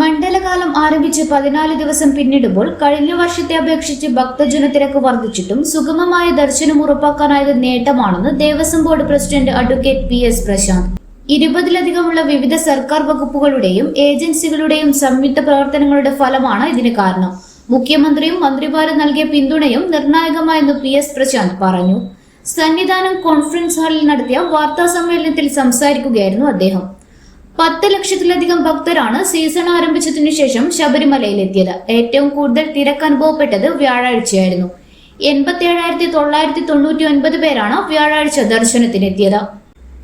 മണ്ഡലകാലം ആരംഭിച്ച് പതിനാല് ദിവസം പിന്നിടുമ്പോൾ കഴിഞ്ഞ വർഷത്തെ അപേക്ഷിച്ച് ഭക്തജന തിരക്ക് വർദ്ധിച്ചിട്ടും സുഗമമായ ദർശനം ഉറപ്പാക്കാനായത് നേട്ടമാണെന്ന് Devaswom board president advocate P S Prashanth. ഇരുപതിലധികമുള്ള വിവിധ സർക്കാർ വകുപ്പുകളുടെയും ഏജൻസികളുടെയും സംയുക്ത പ്രവർത്തനങ്ങളുടെ ഫലമാണ് ഇതിന് കാരണം. മുഖ്യമന്ത്രിയും മന്ത്രിമാരും നൽകിയ പിന്തുണയും നിർണായകമായെന്ന് പി എസ് പ്രശാന്ത് പറഞ്ഞു. സന്നിധാനം കോൺഫറൻസ് ഹാളിൽ നടത്തിയ വാർത്താ സമ്മേളനത്തിൽ സംസാരിക്കുകയായിരുന്നു അദ്ദേഹം. പത്ത് ലക്ഷത്തിലധികം ഭക്തരാണ് സീസൺ ആരംഭിച്ചതിനു ശേഷം ശബരിമലയിലെത്തിയത്. ഏറ്റവും കൂടുതൽ തിരക്ക് അനുഭവപ്പെട്ടത് വ്യാഴാഴ്ചയായിരുന്നു. എൺപത്തി ഏഴായിരത്തി തൊള്ളായിരത്തി തൊണ്ണൂറ്റി ഒൻപത് പേരാണ് വ്യാഴാഴ്ച ദർശനത്തിനെത്തിയത്.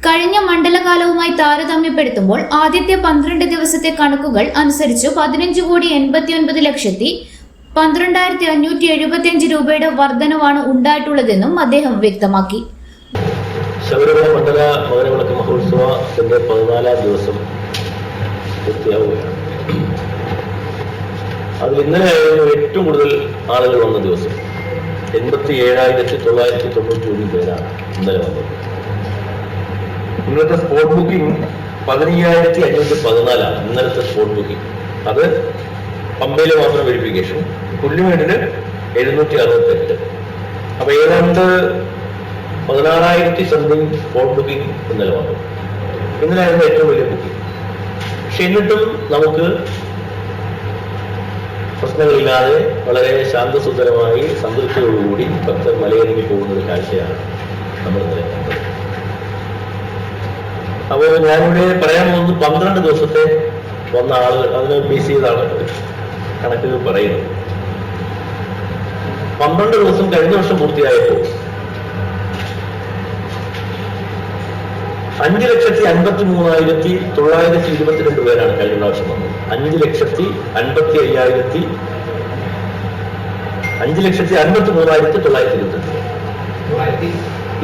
കഴിഞ്ഞ മണ്ഡലകാലവുമായി താരതമ്യപ്പെടുത്തുമ്പോൾ ആദ്യത്തെ പന്ത്രണ്ട് ദിവസത്തെ കണക്കുകൾ അനുസരിച്ച് പതിനഞ്ച് കോടി എൺപത്തി ഒൻപത് ലക്ഷത്തി പന്ത്രണ്ടായിരത്തി അഞ്ഞൂറ്റി എഴുപത്തിയഞ്ച് രൂപയുടെ വർധനവാണ് ഉണ്ടായിട്ടുള്ളതെന്നും അദ്ദേഹം വ്യക്തമാക്കി. ശബരിമല മണ്ഡല മകരവിളക്ക് മഹോത്സവത്തിന്റെ പതിനാലാം ദിവസം പൂർത്തിയാവുകയാണ്. അതിൽ ഇന്നലെയായിരുന്നു ഏറ്റവും കൂടുതൽ ആളുകൾ വന്ന ദിവസം. എൺപത്തി ഏഴായിരത്തി തൊള്ളായിരത്തി തൊണ്ണൂറ്റി ഒന്ന് പേരാണ് ഇന്നലെ വന്നത്. ഇന്നത്തെ സ്പോട്ട് ബുക്കിംഗ് പതിനയ്യായിരത്തി അഞ്ഞൂറ്റി പതിനാലാണ് ഇന്നലത്തെ സ്പോട്ട് ബുക്കിംഗ് അത് പമ്പയിലെ മാത്രം വെരിഫിക്കേഷൻ പുല്ലുമേടിന് എഴുന്നൂറ്റി അറുപത്തെട്ട് അപ്പൊ ഏതാണ്ട് പതിനാറായിരത്തി സംതിങ് സ്പോട്ട് ബുക്കിംഗ് ഇന്നലെ വന്നു ഇന്നലായിരുന്നു ഏറ്റവും വലിയ ബുക്കിംഗ് പക്ഷെ എന്നിട്ടും നമുക്ക് പ്രശ്നങ്ങളില്ലാതെ വളരെ ശാന്തസുന്ദരമായി സംതൃപ്തിയോടുകൂടി ഭക്തർ മലയിറങ്ങി പോകുന്ന ഒരു കാഴ്ചയാണ് നമ്മൾ ഇന്നലെ അപ്പോൾ ഞാനിവിടെ പറയാൻ പോകുന്നത് പന്ത്രണ്ട് ദിവസത്തെ വന്ന ആളുകൾ അതിനെ ബേസ് ചെയ്താണ് കണക്കുകൾ പറയുന്നത്. പന്ത്രണ്ട് ദിവസം കഴിഞ്ഞ വർഷം പൂർത്തിയായപ്പോൾ അഞ്ച് ലക്ഷത്തി അൻപത്തി മൂവായിരത്തി തൊള്ളായിരത്തി ഇരുപത്തിരണ്ട് പേരാണ് കഴിഞ്ഞ പ്രാവശ്യം വന്നത്. അഞ്ച് ലക്ഷത്തി അൻപത്തി അയ്യായിരത്തി അഞ്ച് ലക്ഷത്തി അൻപത്തി മൂവായിരത്തി തൊള്ളായിരത്തി ഇരുപത്തിരണ്ട്.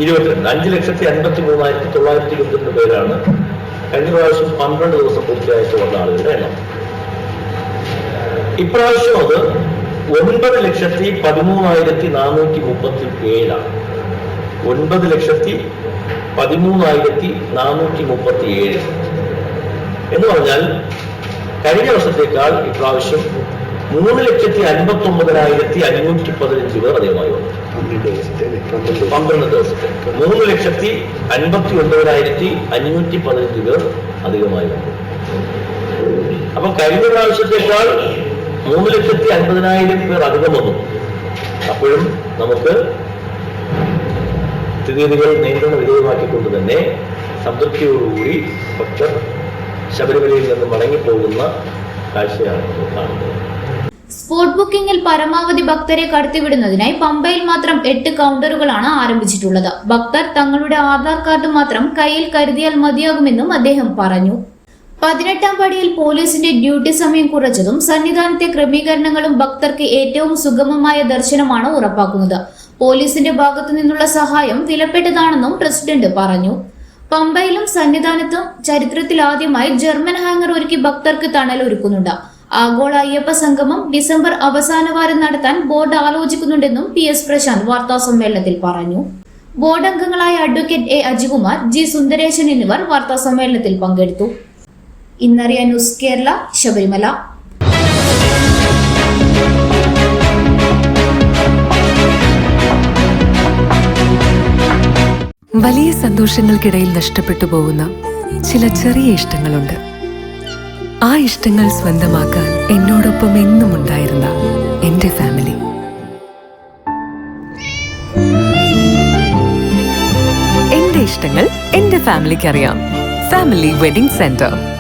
ഇരുപത്തിരണ്ട്. അഞ്ച് ലക്ഷത്തി അൻപത്തി മൂവായിരത്തി തൊള്ളായിരത്തി ഇരുപത്തിരണ്ട് പേരാണ് കഴിഞ്ഞ പ്രാവശ്യം പന്ത്രണ്ട് ദിവസം പൂർത്തിയായിട്ട് വന്ന ആളുകളുടെ എണ്ണം. ഇപ്രാവശ്യം അത് ഒൻപത് ലക്ഷത്തി പതിമൂവായിരത്തി നാനൂറ്റി മുപ്പത്തി ഏഴാണ്. ഒൻപത് ലക്ഷത്തി പതിമൂന്നായിരത്തി നാനൂറ്റി മുപ്പത്തി ഏഴ് എന്ന് പറഞ്ഞാൽ കഴിഞ്ഞ വർഷത്തേക്കാൾ ഇപ്രാവശ്യം മൂന്ന് ലക്ഷത്തി അൻപത്തി ഒമ്പതിനായിരത്തി അഞ്ഞൂറ്റി പതിനഞ്ച് പേർ അധികമായി വന്നു. പന്ത്രണ്ട് ദിവസത്തെ. മൂന്ന് ലക്ഷത്തി അൻപത്തി ഒൻപതിനായിരത്തി അഞ്ഞൂറ്റി പതിനഞ്ച് പേർ അധികമായി വന്നു. അപ്പൊ കഴിഞ്ഞ പ്രാവശ്യത്തേക്കാൾ മൂന്ന് ലക്ഷത്തി അൻപതിനായിരം പേർ അധികം വന്നു. അപ്പോഴും നമുക്ക് സ്ഥിതിഗതികൾ നിയന്ത്രണ വിധേയമാക്കിക്കൊണ്ട് തന്നെ സംതൃപ്തിയോടുകൂടി ഭക്തർ ശബരിമലയിൽ നിന്ന് മടങ്ങിപ്പോകുന്ന കാഴ്ചയാണ് കാണുന്നത്. സ്പോട്ട് ബുക്കിംഗിൽ പരമാവധി ഭക്തരെ കടത്തിവിടുന്നതിനായി പമ്പയിൽ മാത്രം എട്ട് കൗണ്ടറുകളാണ് ആരംഭിച്ചിട്ടുള്ളത്. ഭക്തർ തങ്ങളുടെ ആധാർ കാർഡ് മാത്രം കയ്യിൽ കരുതിയാൽ മതിയാകുമെന്നും അദ്ദേഹം പറഞ്ഞു. പതിനെട്ടാം പടിയിൽ പോലീസിന്റെ ഡ്യൂട്ടി സമയം കുറച്ചതും സന്നിധാനത്തെ ക്രമീകരണങ്ങളും ഭക്തർക്ക് ഏറ്റവും സുഗമമായ ദർശനമാണ് ഉറപ്പാക്കുന്നത്. പോലീസിന്റെ ഭാഗത്തു നിന്നുള്ള സഹായം വിലപ്പെട്ടതാണെന്നും പ്രസിഡന്റ് പറഞ്ഞു. പമ്പയിലും സന്നിധാനത്തും ചരിത്രത്തിൽ ആദ്യമായി ജർമ്മൻ ഹാങ്ങർ ഒരുക്കി ഭക്തർക്ക് തണൽ ഒരുക്കുന്നുണ്ട്. ആഗോള അയ്യപ്പ സംഗമം ഡിസംബർ അവസാന വാരം നടത്താൻ ബോർഡ് ആലോചിക്കുന്നുണ്ടെന്നും പി എസ് പ്രശാന്ത് വാർത്താ സമ്മേളനത്തിൽ പറഞ്ഞു. ബോർഡ് അംഗങ്ങളായ advocate A Ajikumar G Sundaresan എന്നിവർ വാർത്താ സമ്മേളനത്തിൽ പങ്കെടുത്തു. ഇന്നറിയ ന്യൂസ് കേരള ശബരിമല. വലിയ സന്തോഷങ്ങൾക്കിടയിൽ നഷ്ടപ്പെട്ടു പോകുന്ന ചില ചെറിയ ഇഷ്ടങ്ങളുണ്ട്. ആ ഇഷ്ടങ്ങൾ സ്വന്തമാക്കാൻ എന്നോടൊപ്പം എന്നും ഉണ്ടായിരുന്ന എന്റെ ഫാമിലി. എന്റെ ഇഷ്ടങ്ങൾ എന്റെ ഫാമിലിക്ക് അറിയാം ഫാമിലി വെഡിംഗ് സെന്റർ